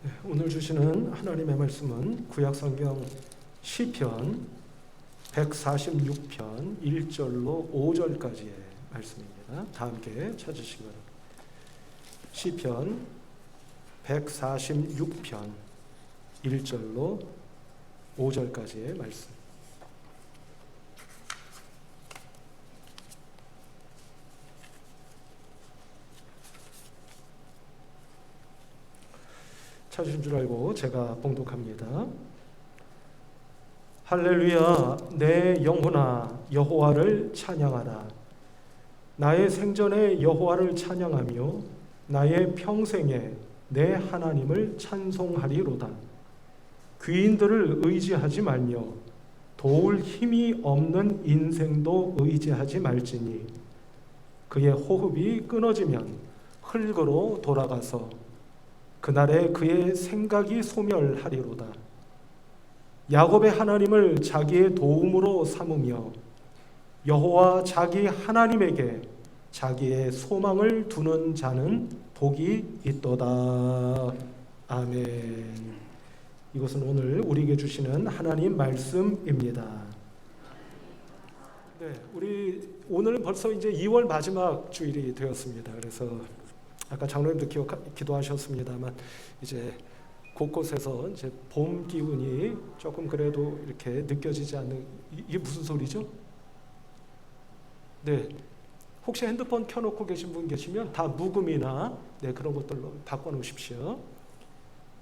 네, 오늘 주시는 하나님의 말씀은 구약 성경 시편 146편 1절로 5절까지의 말씀입니다. 다 함께 찾으시기 바랍니다. 시편 146편 1절로 5절까지의 말씀. 찾으신 줄 알고 제가 봉독합니다. 할렐루야 내 영혼아 여호와를 찬양하라 나의 생전에 여호와를 찬양하며 나의 평생에 내 하나님을 찬송하리로다 귀인들을 의지하지 말며 도울 힘이 없는 인생도 의지하지 말지니 그의 호흡이 끊어지면 흙으로 돌아가서 그날에 그의 생각이 소멸하리로다. 야곱의 하나님을 자기의 도움으로 삼으며 여호와 자기 하나님에게 자기의 소망을 두는 자는 복이 있도다. 아멘. 이것은 오늘 우리에게 주시는 하나님 말씀입니다. 네, 우리 오늘은 벌써 이제 2월 마지막 주일이 되었습니다. 그래서 아까 장로님도 기억 기도하셨습니다만 이제 곳곳에서 이제 봄 기운이 조금 그래도 이렇게 느껴지지 않는 이게 무슨 소리죠? 네. 혹시 핸드폰 켜놓고 계신 분 계시면 다 묵음이나 네, 그런 것들로 바꿔 놓으십시오.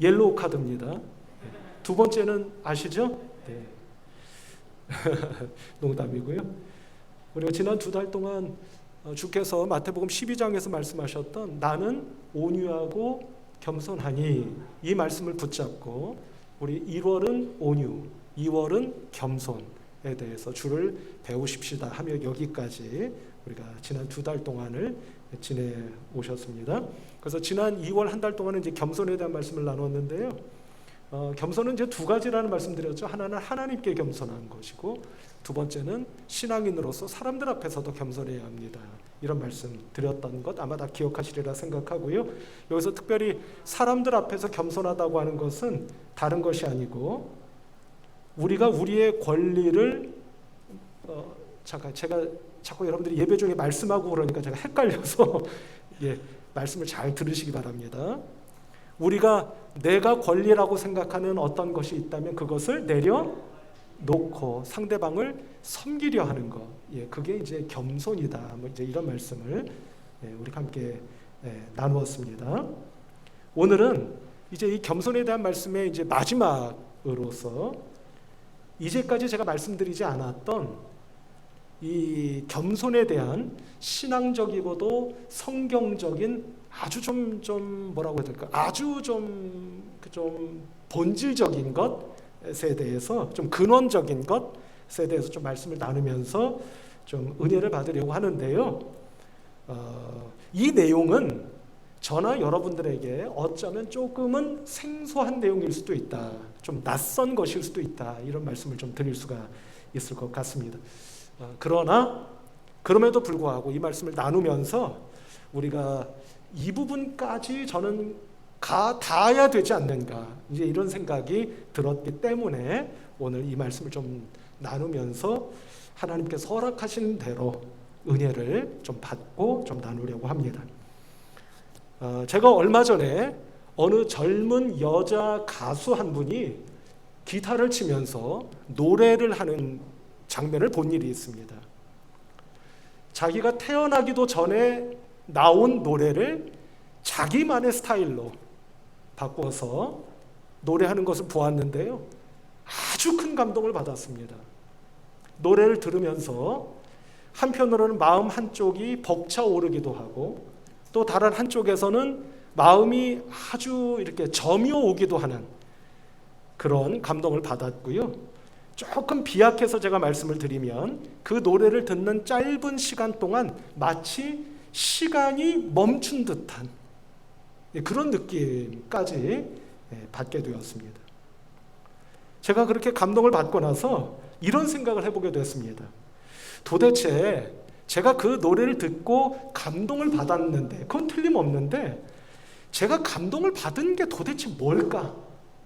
옐로우 카드입니다. 네. 두 번째는 아시죠? 네. 농담이고요. 우리가 지난 두 달 동안 어, 주께서 마태복음 12장에서 말씀하셨던 나는 온유하고 겸손하니 이 말씀을 붙잡고 우리 1월은 온유, 2월은 겸손에 대해서 주를 배우십시다 하며 여기까지 우리가 지난 두 달 동안을 지내 오셨습니다. 그래서 지난 2월 한 달 동안은 이제 겸손에 대한 말씀을 나눴는데요. 어, 겸손은 이제 두 가지라는 말씀드렸죠. 하나는 하나님께 겸손한 것이고 두 번째는 신앙인으로서 사람들 앞에서도 겸손해야 합니다. 이런 말씀 드렸던 것 아마 다 기억하시리라 생각하고요. 여기서 특별히 사람들 앞에서 겸손하다고 하는 것은 다른 것이 아니고 우리가 우리의 권리를 어, 잠깐 제가 자꾸 여러분들이 예배 중에 말씀하고 그러니까 제가 헷갈려서 예, 말씀을 잘 들으시기 바랍니다. 우리가 내가 권리라고 생각하는 어떤 것이 있다면 그것을 내려 놓고 상대방을 섬기려 하는 것, 예, 그게 이제 겸손이다. 뭐 이제 이런 말씀을 예, 우리 함께 예, 나누었습니다. 오늘은 이제 이 겸손에 대한 말씀의 이제 마지막으로서 이제까지 제가 말씀드리지 않았던 이 겸손에 대한 신앙적이고도 성경적인 아주 좀, 좀 뭐라고 해야 될까? 아주 좀, 좀 본질적인 것 에 대해서 좀 근원적인 것에 대해서 좀 말씀을 나누면서 좀 은혜를 받으려고 하는데요. 어, 이 내용은 저나 여러분들에게 어쩌면 조금은 생소한 내용일 수도 있다. 좀 낯선 것일 수도 있다. 이런 말씀을 좀 드릴 수가 있을 것 같습니다. 어, 그러나 그럼에도 불구하고 이 말씀을 나누면서 우리가 이 부분까지 저는 가 닿아야 되지 않는가 이제 이런 생각이 들었기 때문에 오늘 이 말씀을 좀 나누면서 하나님께서 허락하시는 대로 은혜를 좀 받고 좀 나누려고 합니다. 어, 제가 얼마 전에 어느 젊은 여자 가수 한 분이 기타를 치면서 노래를 하는 장면을 본 일이 있습니다. 자기가 태어나기도 전에 나온 노래를 자기만의 스타일로 바꿔서 노래하는 것을 보았는데요. 아주 큰 감동을 받았습니다. 노래를 들으면서 한편으로는 마음 한쪽이 벅차오르기도 하고 또 다른 한쪽에서는 마음이 아주 이렇게 점이 오기도 하는 그런 감동을 받았고요. 조금 비약해서 제가 말씀을 드리면 그 노래를 듣는 짧은 시간 동안 마치 시간이 멈춘 듯한 예, 그런 느낌까지 예, 받게 되었습니다. 제가 그렇게 감동을 받고 나서 이런 생각을 해보게 됐습니다. 도대체 제가 그 노래를 듣고 감동을 받았는데, 그건 틀림없는데, 제가 감동을 받은 게 도대체 뭘까?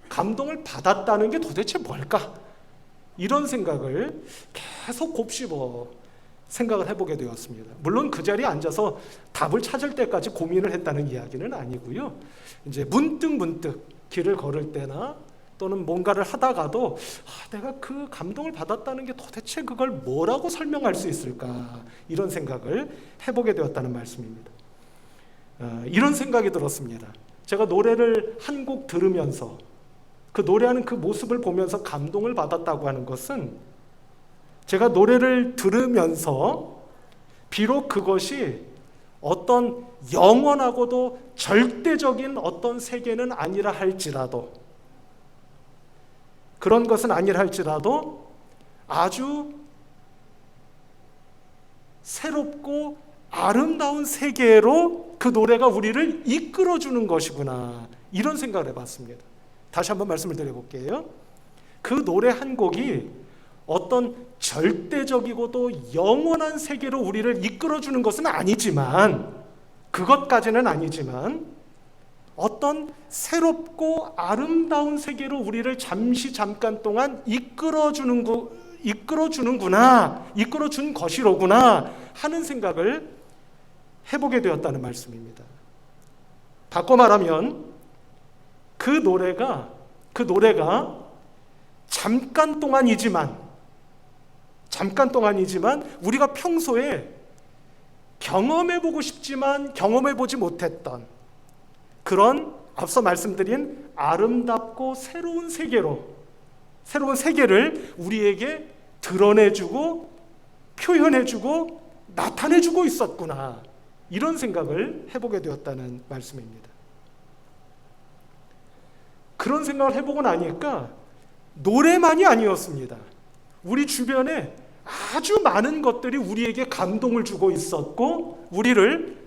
감동을 받았다는 게 도대체 뭘까? 이런 생각을 계속 곱씹어 생각을 해보게 되었습니다. 물론 그 자리에 앉아서 답을 찾을 때까지 고민을 했다는 이야기는 아니고요. 이제 문득 문득 길을 걸을 때나 또는 뭔가를 하다가도 아, 내가 그 감동을 받았다는 게 도대체 그걸 뭐라고 설명할 수 있을까 이런 생각을 해보게 되었다는 말씀입니다. 어, 이런 생각이 들었습니다. 제가 노래를 한 곡 들으면서 그 노래하는 그 모습을 보면서 감동을 받았다고 하는 것은 제가 노래를 들으면서 비록 그것이 어떤 영원하고도 절대적인 어떤 세계는 아니라 할지라도 그런 것은 아니라 할지라도 아주 새롭고 아름다운 세계로 그 노래가 우리를 이끌어 주는 것이구나. 이런 생각을 해봤습니다. 다시 한번 말씀을 드려볼게요. 그 노래 한 곡이 어떤 절대적이고도 영원한 세계로 우리를 이끌어 주는 것은 아니지만, 그것까지는 아니지만, 어떤 새롭고 아름다운 세계로 우리를 잠시 잠깐 동안 이끌어 주는 구, 이끌어 주는구나, 이끌어 준 것이로구나 하는 생각을 해 보게 되었다는 말씀입니다. 바꿔 말하면 그 노래가 그 노래가 잠깐 동안이지만 잠깐 동안이지만 우리가 평소에 경험해 보고 싶지만 경험해 보지 못했던 그런 앞서 말씀드린 아름답고 새로운 세계로 새로운 세계를 우리에게 드러내주고 표현해주고 나타내주고 있었구나 이런 생각을 해보게 되었다는 말씀입니다. 그런 생각을 해보고 나니까 노래만이 아니었습니다. 우리 주변에 아주 많은 것들이 우리에게 감동을 주고 있었고 우리를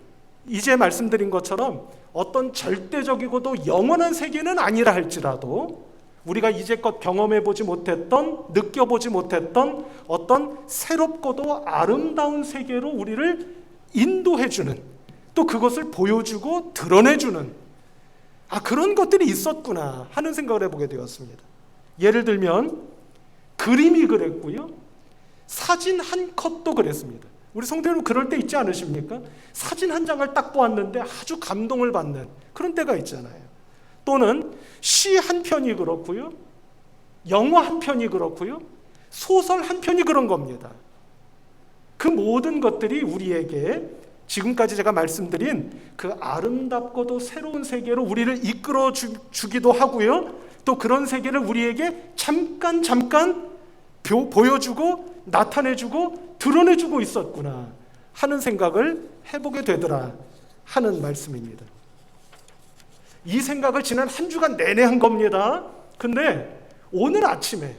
이제 말씀드린 것처럼 어떤 절대적이고도 영원한 세계는 아니라 할지라도 우리가 이제껏 경험해 보지 못했던 느껴보지 못했던 어떤 새롭고도 아름다운 세계로 우리를 인도해 주는 또 그것을 보여주고 드러내 주는 아 그런 것들이 있었구나 하는 생각을 해보게 되었습니다. 예를 들면 그림이 그랬고요. 사진 한 컷도 그랬습니다. 우리 여러분 그럴 때 있지 않으십니까? 사진 한 장을 딱 보았는데 아주 감동을 받는 그런 때가 있잖아요. 또는 시 한 편이 그렇고요. 영화 한 편이 그렇고요. 소설 한 편이 그런 겁니다. 그 모든 것들이 우리에게 지금까지 제가 말씀드린 그 아름답고도 새로운 세계로 우리를 이끌어 주, 기도 하고요. 또 그런 세계를 우리에게 잠깐 잠깐 보, 보여주고 나타내주고 드러내주고 있었구나 하는 생각을 해보게 되더라 하는 말씀입니다. 이 생각을 지난 한 주간 내내 한 겁니다. 근데 오늘 아침에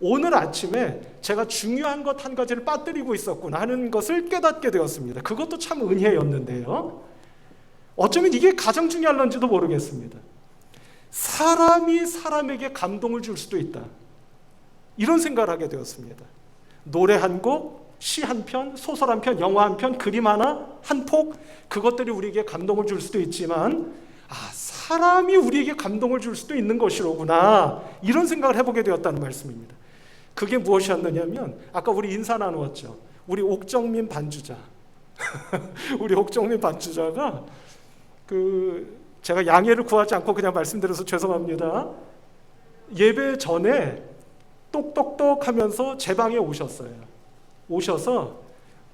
오늘 아침에 제가 중요한 것 한 가지를 빠뜨리고 있었구나 하는 것을 깨닫게 되었습니다. 그것도 참 은혜였는데요. 어쩌면 이게 가장 중요할런지도 모르겠습니다. 사람이 사람에게 감동을 줄 수도 있다. 이런 생각을 하게 되었습니다. 노래 한 곡, 시 한 편, 소설 한 편, 영화 한 편, 그림 하나, 한 폭, 그것들이 우리에게 감동을 줄 수도 있지만, 아, 사람이 우리에게 감동을 줄 수도 있는 것이로구나. 이런 생각을 해보게 되었다는 말씀입니다. 그게 무엇이었느냐면, 아까 우리 인사 나누었죠. 우리 옥정민 반주자. 우리 옥정민 반주자가 그 제가 양해를 구하지 않고 그냥 말씀드려서 죄송합니다. 예배 전에 똑똑똑 하면서 제 방에 오셨어요. 오셔서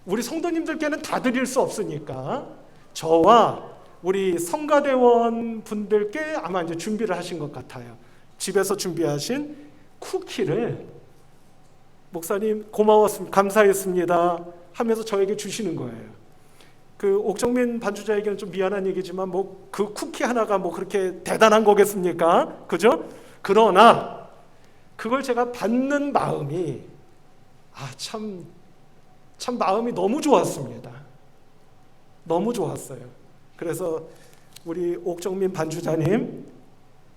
우리 성도님들께는 다 드릴 수 없으니까 저와 우리 성가대원 분들께 아마 이제 준비를 하신 것 같아요. 집에서 준비하신 쿠키를 목사님 고마웠습니다. 감사했습니다. 하면서 저에게 주시는 거예요. 그 옥정민 반주자에게는 좀 미안한 얘기지만 뭐 그 쿠키 하나가 뭐 그렇게 대단한 거겠습니까? 그죠? 그러나 그걸 제가 받는 마음이 아참참 참 마음이 너무 좋았습니다. 너무 좋았어요. 그래서 우리 옥정민 반주자님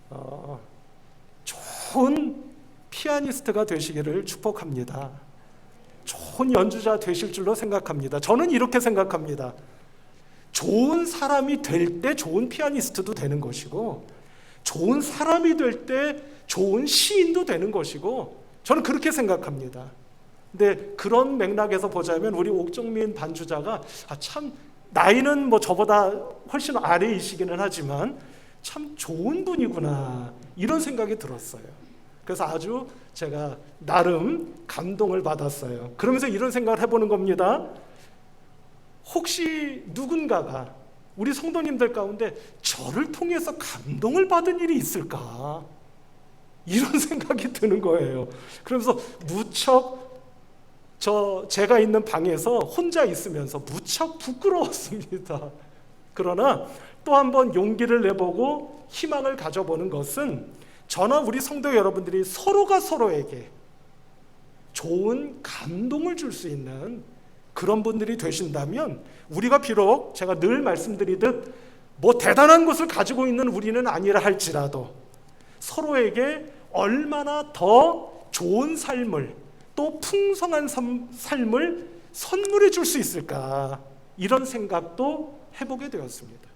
어, 좋은 피아니스트가 되시기를 축복합니다. 좋은 연주자 되실 줄로 생각합니다. 저는 이렇게 생각합니다. 좋은 사람이 될 때 좋은 피아니스트도 되는 것이고 좋은 사람이 될 때 좋은 시인도 되는 것이고 저는 그렇게 생각합니다. 근데 그런 맥락에서 보자면 우리 옥정민 반주자가 아, 참 나이는 뭐 저보다 훨씬 아래이시기는 하지만 참 좋은 분이구나 이런 생각이 들었어요. 그래서 아주 제가 나름 감동을 받았어요. 그러면서 이런 생각을 해보는 겁니다. 혹시 누군가가 우리 성도님들 가운데 저를 통해서 감동을 받은 일이 있을까? 이런 생각이 드는 거예요. 그러면서 무척 저 제가 있는 방에서 혼자 있으면서 무척 부끄러웠습니다. 그러나 또 한 번 용기를 내보고 희망을 가져보는 것은 저나 우리 성도 여러분들이 서로가 서로에게 좋은 감동을 줄 수 있는 그런 분들이 되신다면 우리가 비록 제가 늘 말씀드리듯 뭐 대단한 것을 가지고 있는 우리는 아니라 할지라도 서로에게 얼마나 더 좋은 삶을 또 풍성한 삶, 삶을 선물해 줄 수 있을까 이런 생각도 해보게 되었습니다.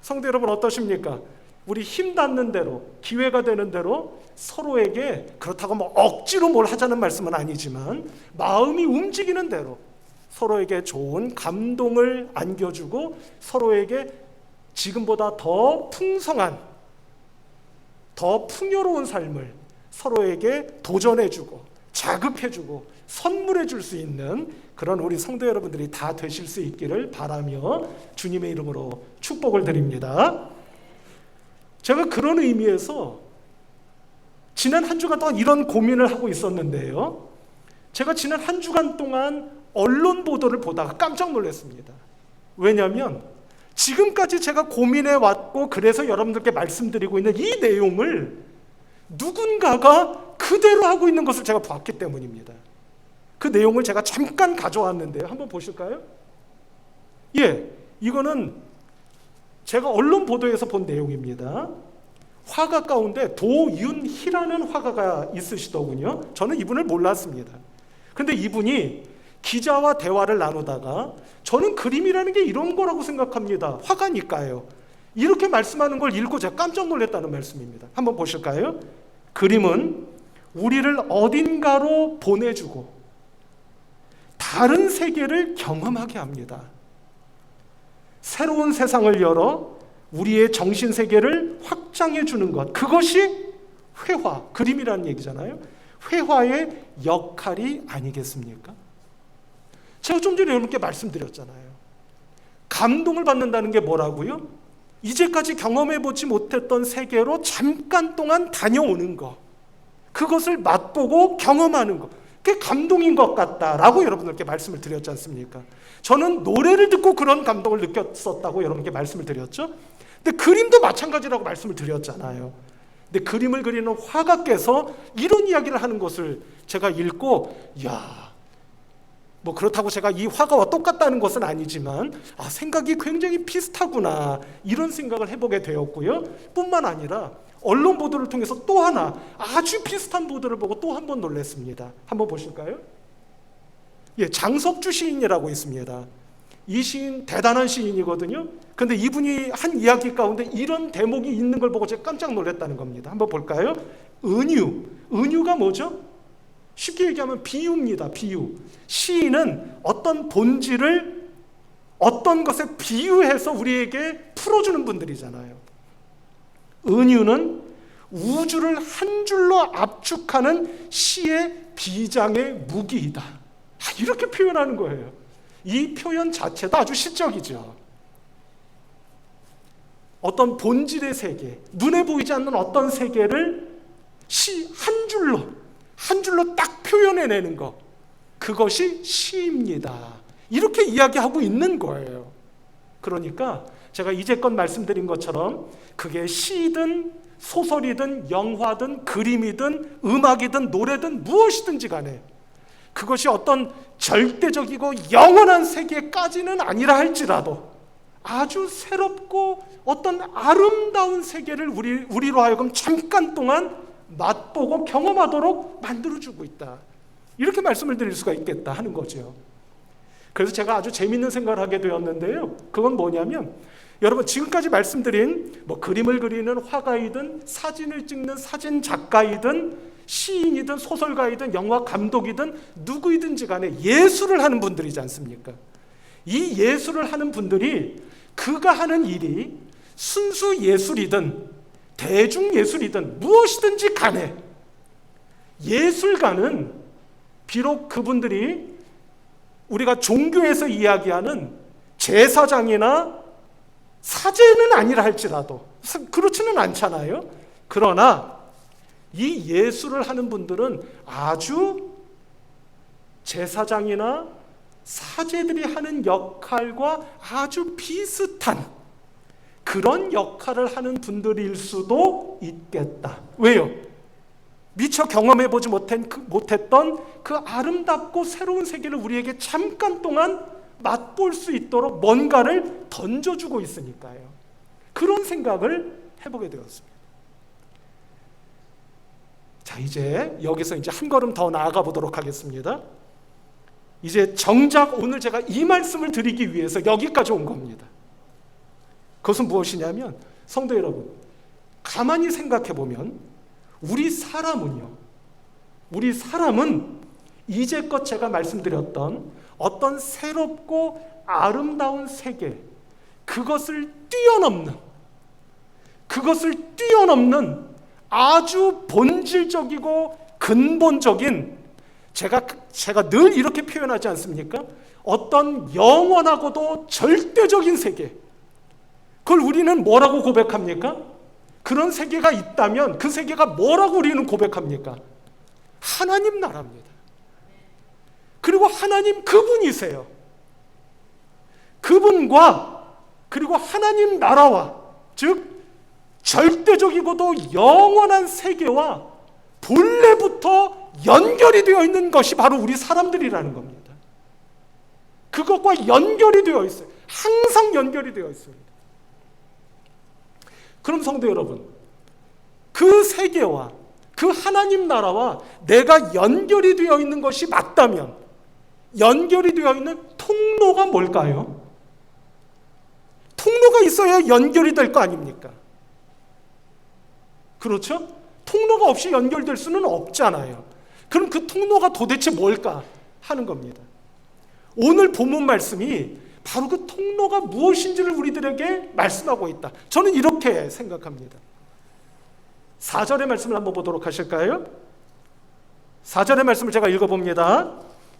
성도 여러분 어떠십니까? 우리 힘 닿는 대로 기회가 되는 대로 서로에게 그렇다고 뭐 억지로 뭘 하자는 말씀은 아니지만 마음이 움직이는 대로 서로에게 좋은 감동을 안겨주고 서로에게 지금보다 더 풍성한 더 풍요로운 삶을 서로에게 도전해주고 자극해주고 선물해줄 수 있는 그런 우리 성도 여러분들이 다 되실 수 있기를 바라며 주님의 이름으로 축복을 드립니다. 제가 그런 의미에서 지난 한 주간 동안 이런 고민을 하고 있었는데요. 제가 지난 한 주간 동안 언론 보도를 보다가 깜짝 놀랐습니다. 왜냐하면 지금까지 제가 고민해 왔고 그래서 여러분들께 말씀드리고 있는 이 내용을 누군가가 그대로 하고 있는 것을 제가 봤기 때문입니다. 그 내용을 제가 잠깐 가져왔는데요. 한번 보실까요? 예, 이거는 제가 언론 보도에서 본 내용입니다. 화가 가운데 도윤희라는 화가가 있으시더군요. 저는 이분을 몰랐습니다. 근데 이분이 기자와 대화를 나누다가 저는 그림이라는 게 이런 거라고 생각합니다. 화가니까요. 이렇게 말씀하는 걸 읽고 제가 깜짝 놀랐다는 말씀입니다. 한번 보실까요? 그림은 우리를 어딘가로 보내주고 다른 세계를 경험하게 합니다. 새로운 세상을 열어 우리의 정신 세계를 확장해 주는 것. 그것이 회화, 그림이라는 얘기잖아요. 회화의 역할이 아니겠습니까? 제가 좀 전에 여러분께 말씀드렸잖아요. 감동을 받는다는 게 뭐라고요? 이제까지 경험해 보지 못했던 세계로 잠깐 동안 다녀오는 것. 그것을 맛보고 경험하는 것. 그게 감동인 것 같다라고 여러분들께 말씀을 드렸지 않습니까? 저는 노래를 듣고 그런 감동을 느꼈었다고 여러분께 말씀을 드렸죠. 근데 그림도 마찬가지라고 말씀을 드렸잖아요. 근데 그림을 그리는 화가께서 이런 이야기를 하는 것을 제가 읽고 야, 뭐 그렇다고 제가 이 화가와 똑같다는 것은 아니지만 아, 생각이 굉장히 비슷하구나 이런 생각을 해보게 되었고요. 뿐만 아니라 언론 보도를 통해서 또 하나 아주 비슷한 보도를 보고 또 한 번 놀랐습니다. 한번 보실까요? 예, 장석주 시인이라고 있습니다. 이 시인 대단한 시인이거든요. 근데 이분이 한 이야기 가운데 이런 대목이 있는 걸 보고 제가 깜짝 놀랐다는 겁니다. 한번 볼까요? 은유. 은유가 뭐죠? 쉽게 얘기하면 비유입니다. 비유. 시인은 어떤 본질을 어떤 것에 비유해서 우리에게 풀어주는 분들이잖아요. 은유는 우주를 한 줄로 압축하는 시의 비장의 무기이다. 아, 이렇게 표현하는 거예요. 이 표현 자체도 아주 시적이죠. 어떤 본질의 세계, 눈에 보이지 않는 어떤 세계를 시 한 줄로, 한 줄로 딱 표현해내는 것. 그것이 시입니다. 이렇게 이야기하고 있는 거예요. 그러니까 제가 이제껏 말씀드린 것처럼 그게 시든 소설이든 영화든 그림이든 음악이든 노래든 무엇이든지 간에 그것이 어떤 절대적이고 영원한 세계까지는 아니라 할지라도 아주 새롭고 어떤 아름다운 세계를 우리, 우리로 하여금 잠깐 동안 맛보고 경험하도록 만들어주고 있다. 이렇게 말씀을 드릴 수가 있겠다 하는 거죠. 그래서 제가 아주 재밌는 생각을 하게 되었는데요. 그건 뭐냐면 여러분 지금까지 말씀드린 뭐 그림을 그리는 화가이든 사진을 찍는 사진 작가이든 시인이든 소설가이든 영화 감독이든 누구이든지 간에 예술을 하는 분들이지 않습니까? 이 예술을 하는 분들이 그가 하는 일이 순수 예술이든 대중 예술이든 무엇이든지 간에 예술가는 비록 그분들이 우리가 종교에서 이야기하는 제사장이나 사제는 아니라 할지라도 그렇지는 않잖아요. 그러나 이 예술을 하는 분들은 아주 제사장이나 사제들이 하는 역할과 아주 비슷한 그런 역할을 하는 분들일 수도 있겠다. 왜요? 미처 경험해 보지 못한 그, 못했던 그 아름답고 새로운 세계를 우리에게 잠깐 동안 맛볼 수 있도록 뭔가를 던져주고 있으니까요. 그런 생각을 해보게 되었습니다. 자, 이제 여기서 이제 한 걸음 더 나아가 보도록 하겠습니다. 이제 정작 오늘 제가 이 말씀을 드리기 위해서 여기까지 온 겁니다. 그것은 무엇이냐면 성도 여러분, 가만히 생각해 보면 우리 사람은요. 우리 사람은 이제껏 제가 말씀드렸던 어떤 새롭고 아름다운 세계, 그것을 뛰어넘는, 그것을 뛰어넘는 아주 본질적이고 근본적인 제가 제가 늘 이렇게 표현하지 않습니까? 어떤 영원하고도 절대적인 세계. 그걸 우리는 뭐라고 고백합니까? 그런 세계가 있다면 그 세계가 뭐라고 우리는 고백합니까? 하나님 나라입니다. 그리고 하나님 그분이세요. 그분과 그리고 하나님 나라와 즉 절대적이고도 영원한 세계와 본래부터 연결이 되어 있는 것이 바로 우리 사람들이라는 겁니다. 그것과 연결이 되어 있어요. 항상 연결이 되어 있습니다. 그럼 성도 여러분, 그 세계와 그 하나님 나라와 내가 연결이 되어 있는 것이 맞다면 연결이 되어 있는 통로가 뭘까요? 통로가 있어야 연결이 될 거 아닙니까? 그렇죠? 통로가 없이 연결될 수는 없잖아요. 그럼 그 통로가 도대체 뭘까 하는 겁니다. 오늘 본문 말씀이 바로 그 통로가 무엇인지를 우리들에게 말씀하고 있다. 저는 이렇게 생각합니다. 4절의 말씀을 한번 보도록 하실까요? 4절의 말씀을 제가 읽어봅니다.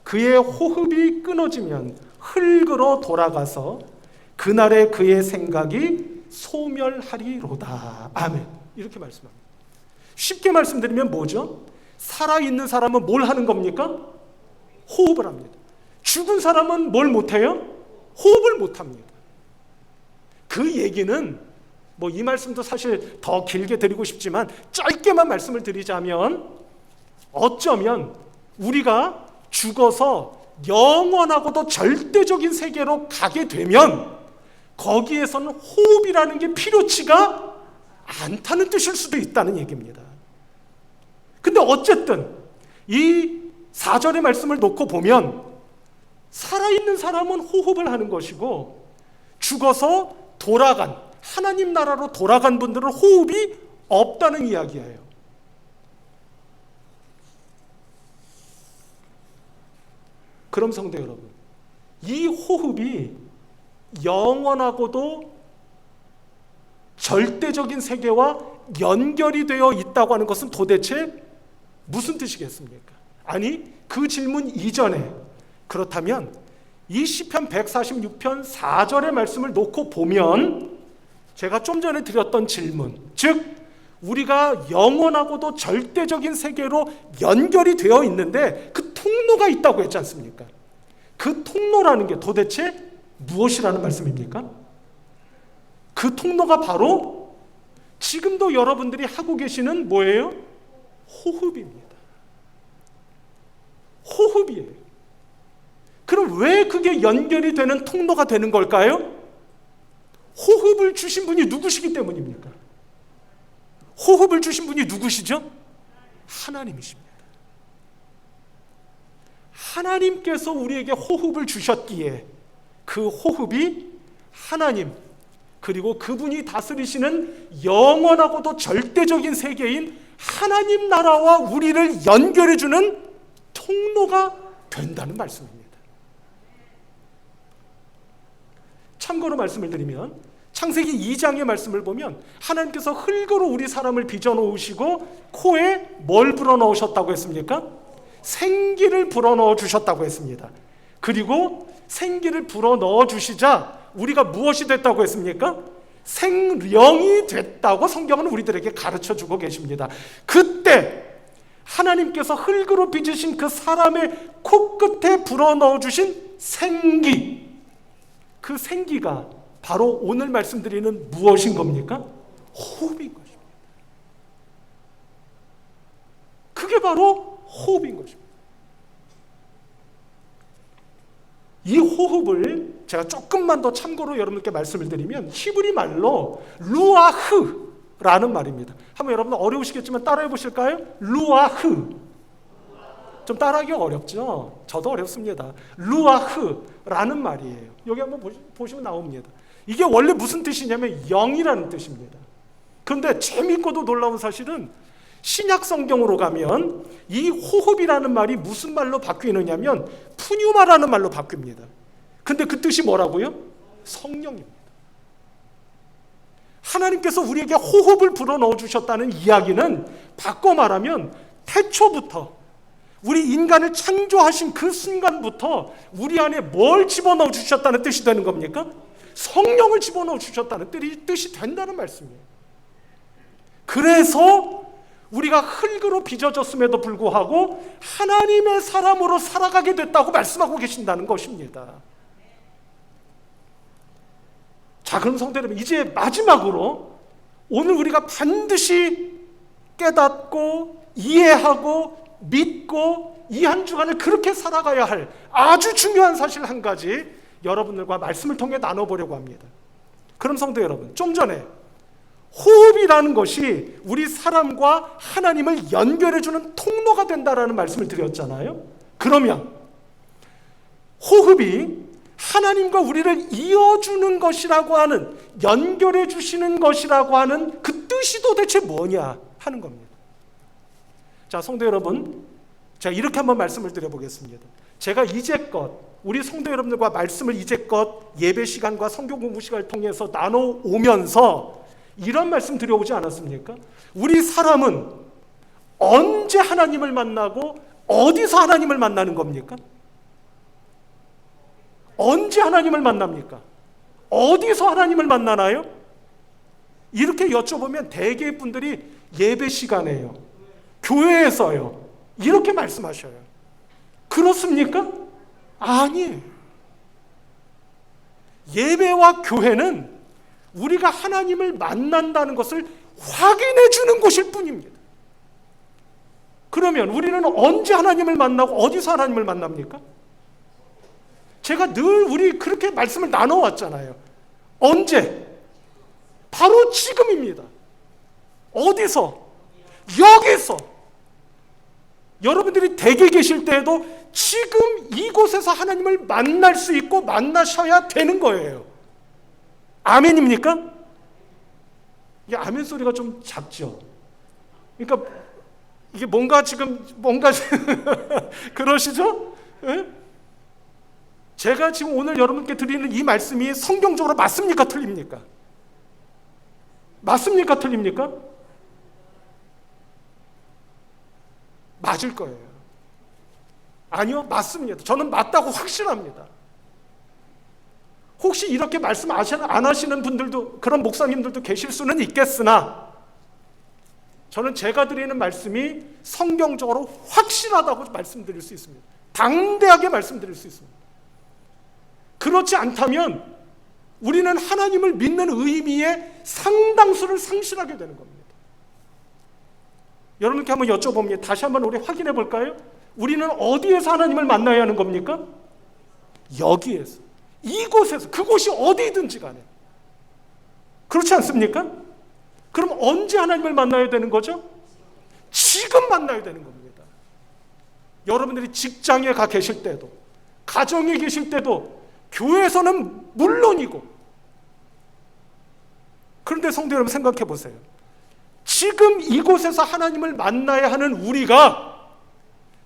그의 호흡이 끊어지면 흙으로 돌아가서 그날의 그의 생각이 소멸하리로다. 아멘. 이렇게 말씀합니다. 쉽게 말씀드리면 뭐죠? 살아있는 사람은 뭘 하는 겁니까? 호흡을 합니다. 죽은 사람은 뭘 못해요? 호흡을 못 합니다. 그 얘기는 뭐 이 말씀도 사실 더 길게 드리고 싶지만 짧게만 말씀을 드리자면 어쩌면 우리가 죽어서 영원하고도 절대적인 세계로 가게 되면 거기에서는 호흡이라는 게 필요치가 않다는 뜻일 수도 있다는 얘기입니다. 근데 어쨌든 이 4절의 말씀을 놓고 보면 살아있는 사람은 호흡을 하는 것이고 죽어서 돌아간 하나님 나라로 돌아간 분들은 호흡이 없다는 이야기예요. 그럼 성도 여러분, 이 호흡이 영원하고도 절대적인 세계와 연결이 되어 있다고 하는 것은 도대체 무슨 뜻이겠습니까? 아니, 그 질문 이전에 그렇다면 이 시편 146편 4절의 말씀을 놓고 보면 제가 좀 전에 드렸던 질문, 즉 우리가 영원하고도 절대적인 세계로 연결이 되어 있는데 그 통로가 있다고 했지 않습니까? 그 통로라는 게 도대체 무엇이라는 말씀입니까? 그 통로가 바로 지금도 여러분들이 하고 계시는 뭐예요? 호흡입니다. 호흡이에요. 그럼 왜 그게 연결이 되는 통로가 되는 걸까요? 호흡을 주신 분이 누구시기 때문입니까? 호흡을 주신 분이 누구시죠? 하나님이십니다. 하나님께서 우리에게 호흡을 주셨기에 그 호흡이 하나님 그리고 그분이 다스리시는 영원하고도 절대적인 세계인 하나님 나라와 우리를 연결해 주는 통로가 된다는 말씀입니다. 참고로 말씀을 드리면 창세기 2장의 말씀을 보면 하나님께서 흙으로 우리 사람을 빚어 놓으시고 코에 뭘 불어 넣으셨다고 했습니까? 생기를 불어 넣어 주셨다고 했습니다. 그리고 생기를 불어 넣어 주시자 우리가 무엇이 됐다고 했습니까? 생령이 됐다고 성경은 우리들에게 가르쳐 주고 계십니다. 그때 하나님께서 흙으로 빚으신 그 사람의 코끝에 불어 넣어 주신 생기 그 생기가 바로 오늘 말씀드리는 무엇인 겁니까? 호흡인 것입니다. 그게 바로 호흡인 것입니다. 이 호흡을 제가 조금만 더 참고로 여러분께 말씀을 드리면 히브리 말로 루아흐라는 말입니다. 한번 여러분 어려우시겠지만 따라해 보실까요? 루아흐. 좀 따라하기 어렵죠? 저도 어렵습니다. 루아흐라는 말이에요. 여기 한번 보시면 나옵니다. 이게 원래 무슨 뜻이냐면 영이라는 뜻입니다. 그런데 재밌고도 놀라운 사실은 신약 성경으로 가면 이 호흡이라는 말이 무슨 말로 바뀌느냐면 푸뉴마라는 말로 바뀝니다. 근데 그 뜻이 뭐라고요? 성령입니다. 하나님께서 우리에게 호흡을 불어넣어 주셨다는 이야기는 바꿔 말하면 태초부터 우리 인간을 창조하신 그 순간부터 우리 안에 뭘 집어넣어 주셨다는 뜻이 되는 겁니까? 성령을 집어넣어 주셨다는 뜻이 된다는 말씀이에요. 그래서 우리가 흙으로 빚어졌음에도 불구하고 하나님의 사람으로 살아가게 됐다고 말씀하고 계신다는 것입니다. 자, 그럼 성도 여러분, 이제 마지막으로 오늘 우리가 반드시 깨닫고 이해하고 믿고 이 한 주간을 그렇게 살아가야 할 아주 중요한 사실 한 가지 여러분들과 말씀을 통해 나눠보려고 합니다. 그럼 성도 여러분, 좀 전에 호흡이라는 것이 우리 사람과 하나님을 연결해주는 통로가 된다라는 말씀을 드렸잖아요. 그러면 호흡이 하나님과 우리를 이어주는 것이라고 하는 연결해 주시는 것이라고 하는 그 뜻이 도대체 뭐냐 하는 겁니다. 자, 성도 여러분, 제가 이렇게 한번 말씀을 드려보겠습니다. 제가 이제껏 우리 성도 여러분들과 말씀을 이제껏 예배 시간과 성경 공부 시간을 통해서 나눠 오면서 이런 말씀 드려오지 않았습니까? 우리 사람은 언제 하나님을 만나고 어디서 하나님을 만나는 겁니까? 언제 하나님을 만납니까? 어디서 하나님을 만나나요? 이렇게 여쭤보면 대개 분들이 예배 시간에요. 교회에서요. 이렇게 말씀하셔요. 그렇습니까? 아니에요. 예배와 교회는 우리가 하나님을 만난다는 것을 확인해 주는 곳일 뿐입니다. 그러면 우리는 언제 하나님을 만나고 어디서 하나님을 만납니까? 제가 늘 우리 그렇게 말씀을 나눠왔잖아요. 언제? 바로 지금입니다. 어디서? 여기서. 여러분들이 댁에 계실 때에도 지금 이곳에서 하나님을 만날 수 있고 만나셔야 되는 거예요. 아멘입니까? 이 아멘 소리가 좀 작죠. 그러니까 이게 뭔가 지금 뭔가 그러시죠? 네? 제가 지금 오늘 여러분께 드리는 이 말씀이 성경적으로 맞습니까? 틀립니까? 맞습니까? 틀립니까? 맞을 거예요. 아니요, 맞습니다. 저는 맞다고 확신합니다. 혹시 이렇게 말씀 안 하시는 분들도 그런 목사님들도 계실 수는 있겠으나 저는 제가 드리는 말씀이 성경적으로 확실하다고 말씀드릴 수 있습니다. 당대하게 말씀드릴 수 있습니다. 그렇지 않다면 우리는 하나님을 믿는 의미의 상당수를 상실하게 되는 겁니다. 여러분께 한번 여쭤봅니다. 다시 한번 우리 확인해 볼까요? 우리는 어디에서 하나님을 만나야 하는 겁니까? 여기에서. 이곳에서. 그곳이 어디든지 간에. 그렇지 않습니까? 그럼 언제 하나님을 만나야 되는 거죠? 지금 만나야 되는 겁니다. 여러분들이 직장에 가 계실 때도 가정에 계실 때도 교회에서는 물론이고 그런데 성도 여러분 생각해 보세요. 지금 이곳에서 하나님을 만나야 하는 우리가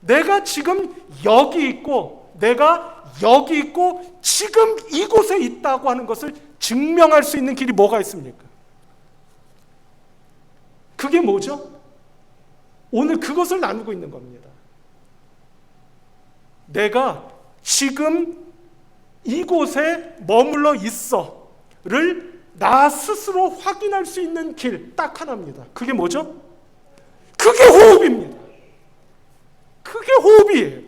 내가 지금 여기 있고 내가 여기 있고 지금 이곳에 있다고 하는 것을 증명할 수 있는 길이 뭐가 있습니까? 그게 뭐죠? 오늘 그것을 나누고 있는 겁니다. 내가 지금 이곳에 머물러 있어를 나 스스로 확인할 수 있는 길 딱 하나입니다. 그게 뭐죠? 그게 호흡입니다. 그게 호흡이에요.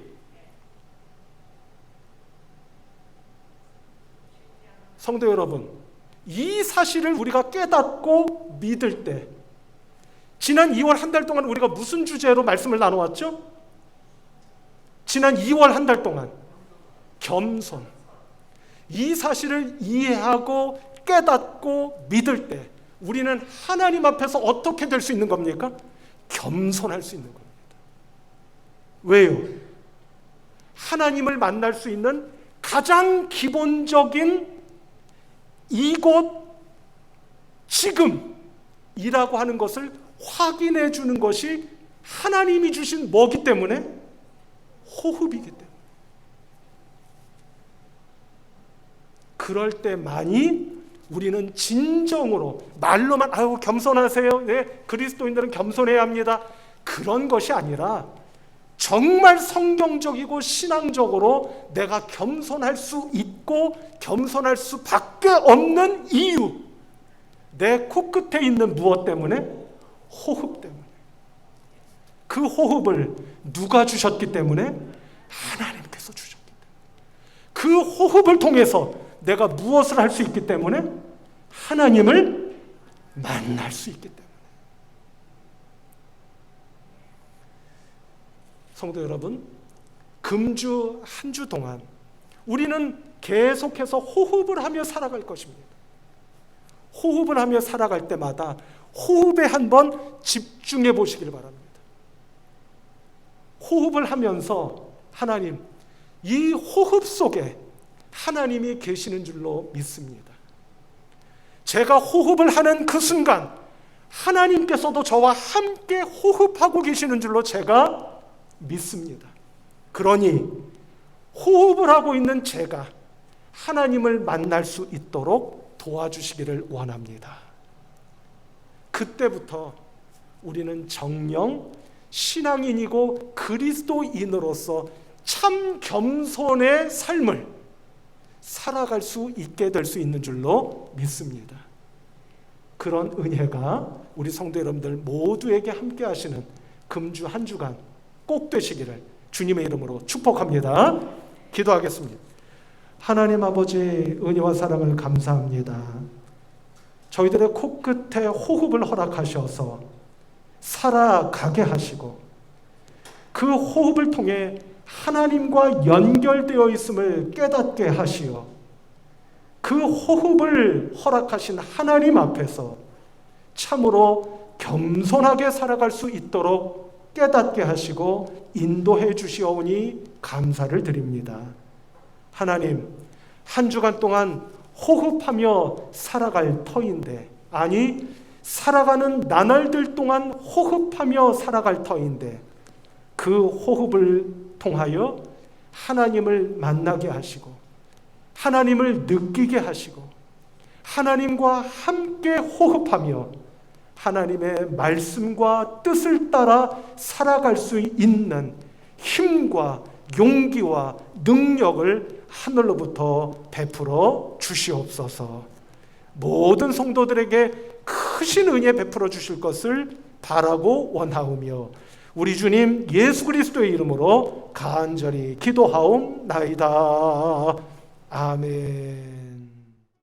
성도 여러분, 이 사실을 우리가 깨닫고 믿을 때, 지난 2월 한 달 동안 우리가 무슨 주제로 말씀을 나눠왔죠? 지난 2월 한 달 동안 겸손. 이 사실을 이해하고 깨닫고 믿을 때 우리는 하나님 앞에서 어떻게 될 수 있는 겁니까? 겸손할 수 있는 겁니다. 왜요? 하나님을 만날 수 있는 가장 기본적인 이곳 지금이라고 하는 것을 확인해 주는 것이 하나님이 주신 뭐기 때문에 호흡이기 때문에 그럴 때만이 우리는 진정으로 말로만 아유 겸손하세요. 네, 그리스도인들은 겸손해야 합니다. 그런 것이 아니라 정말 성경적이고 신앙적으로 내가 겸손할 수 있고 겸손할 수밖에 없는 이유. 내 코끝에 있는 무엇 때문에? 호흡 때문에. 그 호흡을 누가 주셨기 때문에? 하나님께서 주셨기 때문에. 그 호흡을 통해서 내가 무엇을 할 수 있기 때문에? 하나님을 만날 수 있기 때문에. 성도 여러분, 금주 한 주 동안 우리는 계속해서 호흡을 하며 살아갈 것입니다. 호흡을 하며 살아갈 때마다 호흡에 한번 집중해 보시길 바랍니다. 호흡을 하면서 하나님, 이 호흡 속에 하나님이 계시는 줄로 믿습니다. 제가 호흡을 하는 그 순간 하나님께서도 저와 함께 호흡하고 계시는 줄로 제가 믿습니다. 그러니 호흡을 하고 있는 제가 하나님을 만날 수 있도록 도와주시기를 원합니다. 그때부터 우리는 정령 신앙인이고 그리스도인으로서 참 겸손의 삶을 살아갈 수 있게 될 수 있는 줄로 믿습니다. 그런 은혜가 우리 성도 여러분들 모두에게 함께 하시는 금주 한 주간 꼭 되시기를 주님의 이름으로 축복합니다. 기도하겠습니다. 하나님 아버지 은혜와 사랑을 감사합니다. 저희들의 코끝에 호흡을 허락하셔서 살아가게 하시고 그 호흡을 통해 하나님과 연결되어 있음을 깨닫게 하시어 그 호흡을 허락하신 하나님 앞에서 참으로 겸손하게 살아갈 수 있도록 깨닫게 하시고 인도해 주시오니 감사를 드립니다. 하나님, 한 주간 동안 호흡하며 살아갈 터인데, 아니, 살아가는 나날들 동안 호흡하며 살아갈 터인데, 그 호흡을 통하여 하나님을 만나게 하시고, 하나님을 느끼게 하시고, 하나님과 함께 호흡하며 하나님의 말씀과 뜻을 따라 살아갈 수 있는 힘과 용기와 능력을 하늘로부터 베풀어 주시옵소서. 모든 성도들에게 크신 은혜 베풀어 주실 것을 바라고 원하오며 우리 주님 예수 그리스도의 이름으로 간절히 기도하옵나이다. 아멘.